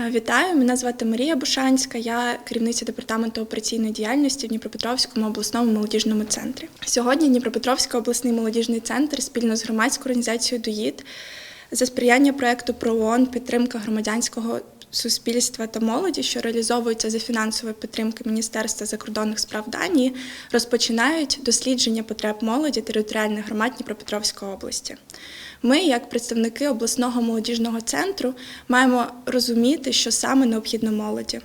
Е, Вітаю, мене звати Марія Бушанська. Я керівниця департаменту операційної діяльності в Дніпропетровському обласному молодіжному центрі. Сьогодні Дніпропетровський обласний молодіжний центр спільно з громадською організацією ДОїд за сприяння проекту ПРООН підтримка громадянського суспільства та молоді, що реалізовується за фінансової підтримки Міністерства закордонних справ Данії, розпочинають дослідження потреб молоді територіальних громад Дніпропетровської області. Ми, як представники обласного молодіжного центру, маємо розуміти, що саме необхідно молоді.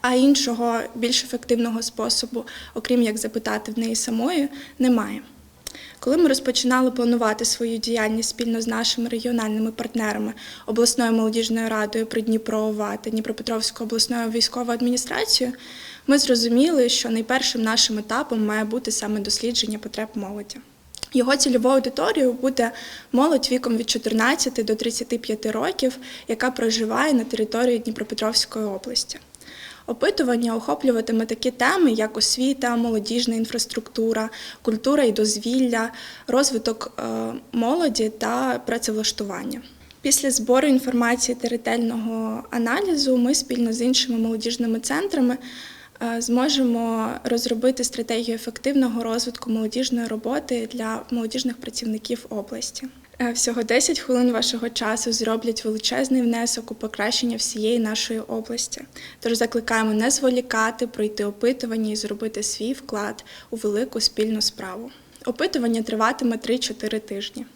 А іншого більш ефективного способу, окрім як запитати в неї самої, немає. Коли ми розпочинали планувати свою діяльність спільно з нашими регіональними партнерами обласною молодіжною радою при Дніпрова та Дніпропетровською обласною військовою адміністрацією, ми зрозуміли, що найпершим нашим етапом має бути саме дослідження потреб молоді. Його цільовою аудиторією буде молодь віком від 14 до 35 років, яка проживає на території Дніпропетровської області. Опитування охоплюватиме такі теми, як освіта, молодіжна інфраструктура, культура і дозвілля, розвиток е, молоді та працевлаштування. Після збору інформації та ретельного аналізу ми спільно з іншими молодіжними центрами е, зможемо розробити стратегію ефективного розвитку молодіжної роботи для молодіжних працівників області. Е, Всього 10 хвилин вашого часу зроблять величезний внесок у покращення всієї нашої області. Тож закликаємо не зволікати, пройти опитування і зробити свій вклад у велику спільну справу. Опитування триватиме 3-4 тижні.